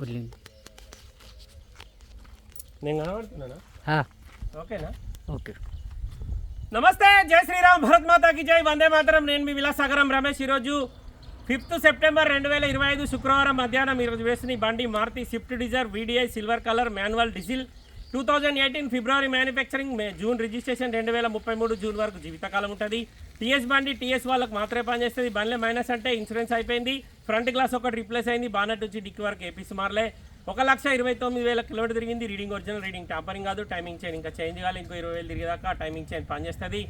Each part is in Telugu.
వదిలింది నేను కనబడుతున్నానా? ఆ, ఓకేనా? ఓకే. నమస్తే జై శ్రీరామ్ భరత్ మాతాకి జై వందే మాతరం. నేను మీ విలాసాగరం రమేష్. ఈరోజు ఫిఫ్త్ సెప్టెంబర్ రెండు వేల ఇరవై ఐదు శుక్రవారం మధ్యాహ్నం ఈరోజు వేసిన ఈ బండి Maruti Swift Dzire VDI silver colour manual diesel. Two thousand eighteen February manufacturing May June registration రెండు వేల ముప్పై మూడు జూన్ వరకు జీవితకాలం ఉంటుంది. టీఎస్ బండి టీఎస్ వాళ్ళకి మాత్రమే పనిచేస్తుంది. బండ్లే మైనస్ అంటే ఇన్సూరెన్స్ అయిపోయింది. ఫ్రంట్ గ్లాస్ ఒకటి రిప్లేస్ అయింది. బానట్ నుంచి డిక్కి వరకు ఏపీసీ మార్లే ఒక లక్ష ఇరవై తొమ్మిది వేల కిలోమీటర్ తిరిగింది. రీడింగ్ ఒరిజినల్ రీడింగ్ టాంపరింగ్ కాదు. టైమింగ్ చైన్ ఇంకా చేంజ్ కావాలి ఇంకో ఇరవై వేలు తిరిగేదాకా టైమింగ్ చైన్ పనిచేస్తుంది.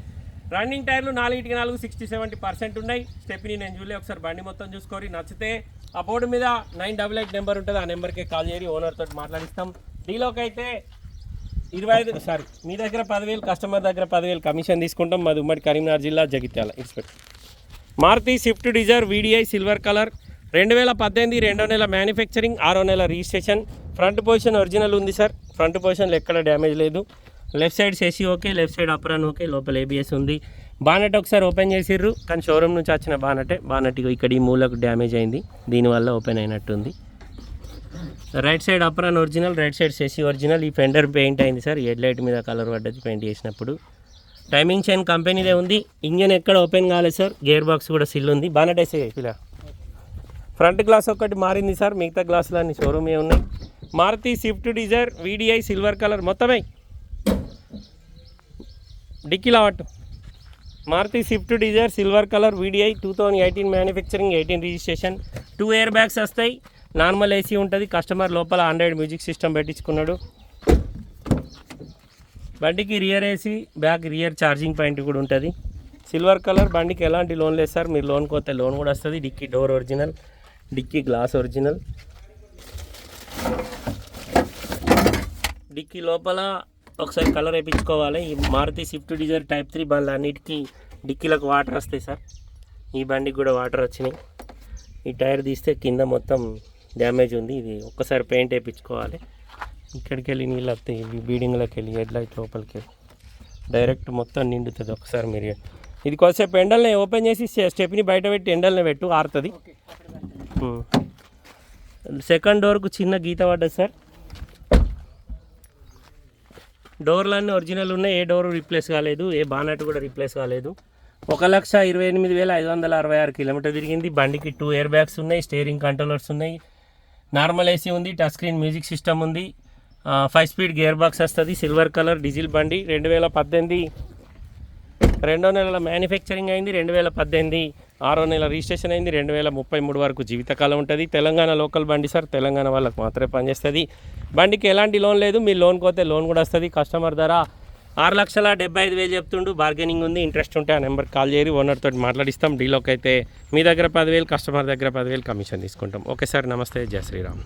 రన్నింగ్ టైర్లు నాలుగిటికి నాలుగు సిక్స్టీ సెవెంటీ పర్సెంట్ ఉన్నాయి. స్టెప్ని నేను చూడలే. ఒకసారి బండి మొత్తం చూసుకొని నచ్చితే ఆ బోర్డు మీద నైన్ డబల్ ఎయిట్ నెంబర్ ఉంటుంది. ఆ నెంబర్కి కాల్ చేసి ఓనర్ తోటి మాట్లాడిస్తాం. డీలోకి అయితే ఇరవై ఐదు సారీ మీ దగ్గర పదివేలు కస్టమర్ దగ్గర పదివేలు కమిషన్ తీసుకుంటాం. మాది ఉమ్మడి కరీంనగర్ జిల్లా Jagtial inspect Maruti Swift Dzire VDI silver colour రెండు వేల పద్దెనిమిది రెండో నెల మ్యానుఫ్యాక్చరింగ్ ఆరో నెల రిజిస్ట్రేషన్ ఫ్రంట్ పొజిషన్ ఒరిజినల్ ఉంది సార్ ఫ్రంట్ పొజిషన్లో ఎక్కడ డ్యామేజ్ లేదు. లెఫ్ట్ సైడ్ సేసి okay left side apron okay లోపల ఏబిఎస్ ఉంది. బానెట్ ఒకసారి ఓపెన్ చేసిర్రు కానీ షోరూమ్ నుంచి వచ్చిన బానటే బానట్ ఇక్కడ ఈ మూలకు డ్యామేజ్ అయింది. దీనివల్ల ఓపెన్ అయినట్టుంది. Right side apron original right side సెసి original. ఈ ఫెండర్ పెయింట్ అయింది సార్. హెడ్ లైట్ మీద కలర్ పడ్డది పెయింట్ చేసినప్పుడు. టైమింగ్ చైన్ కంపెనీదే ఉంది. ఇంజన్ ఎక్కడ ఓపెన్ కాలేదు సార్. గేర్ బాక్స్ కూడా సిల్ ఉంది. బానట్ ఇలా ఫ్రంట్ గ్లాస్ ఒకటి మారింది సార్. మిగతా గ్లాసులు అన్ని షోరూమే ఉన్నాయి. Maruti Swift Dzire VDI silver colour మొత్తమే. డిక్కీలా పట్టు Maruti Swift Dzire silver colour VDI two thousand eighteen manufacturing eighteen registration. Two air bags వస్తాయి. నార్మల్ ఏసీ ఉంటుంది కస్టమర్ లోపల ఆండ్రాయిడ్ మ్యూజిక్ సిస్టమ్ పెట్టించుకున్నాడు. బండికి rear AC back rear charging point కూడా ఉంటుంది. సిల్వర్ కలర్ బండికి ఎలాంటి లోన్ లేదు సార్ మీరు లోన్ కోతే లోన్ కూడా వస్తుంది. Dicky door original dicky glass original dicky లోపల ఒకసారి కలర్ వేయించుకోవాలి. ఈ Maruti Swift Dzire type three బండ్లు అన్నిటికీ డిక్కీలకు వాటర్ వస్తాయి సార్. ఈ బండికి కూడా వాటర్ వచ్చినాయి. ఈ టైర్ తీస్తే కింద మొత్తం డ్యామేజ్ ఉంది. ఇది ఒక్కసారి పెయింట్ వేయించుకోవాలి. ఇక్కడికి వెళ్ళి నీళ్ళు వస్తాయి ఇవి బీడింగ్లోకి వెళ్ళి హెడ్ లైట్ లోపలికి డైరెక్ట్ మొత్తం నిండుతుంది. ఒకసారి మీరు ఇది కొద్దిసేపు ఎండల్ని ఓపెన్ చేసి స్టెప్ని బయట పెట్టి ఎండల్ని పెట్టు ఆరుతుంది. సెకండ్ డోర్కు చిన్న గీత పడ్డది సార్. డోర్లన్నీ ఒరిజినల్ ఉన్నాయి. ఏ డోర్ రీప్లేస్ కాలేదు. ఏ బానట్ కూడా రీప్లేస్ కాలేదు. ఒక లక్ష ఇరవై ఎనిమిది వేల ఐదు వందల అరవై ఆరు కిలోమీటర్ తిరిగింది. బండికి టూ ఇయర్ బ్యాగ్స్ ఉన్నాయి. స్టీరింగ్ కంట్రోలర్స్ ఉన్నాయి. నార్మల్ ఏసీ ఉంది టచ్ స్క్రీన్ మ్యూజిక్ సిస్టమ్ ఉంది. ఫైవ్ స్పీడ్ గేర్ బాక్స్ వస్తుంది సిల్వర్ కలర్ డీజిల్ బండి రెండు వేల పద్దెనిమిది. రెండో నెలల మ్యానుఫ్యాక్చరింగ్ అయింది రెండు వేల పద్దెనిమిది. ఆరో నెల రిజిస్ట్రేషన్ అయింది రెండు వేల ముప్పై మూడు వరకు జీవితకాలం ఉంటుంది. తెలంగాణ లోకల్ బండి సార్ తెలంగాణ వాళ్ళకి మాత్రమే పనిచేస్తుంది. బండికి ఎలాంటి లోన్ లేదు మీరు లోన్ కోతే లోన్ కూడా వస్తుంది కస్టమర్ ధర ఆరు లక్షల డెబ్బై ఐదు వేలు చెప్తుండు. బార్గెనింగ్ ఉంది ఇంట్రెస్ట్ ఉంటే ఆ నెంబర్కి కాల్ చేయరు. ఓనర్ తోటి మాట్లాడిస్తాం. డీలోకి అయితే మీ దగ్గర పదివేలు కస్టమర్ దగ్గర పదివేలు కమిషన్ తీసుకుంటాం. ఓకే సార్ నమస్తే. జయ శ్రీరామ్.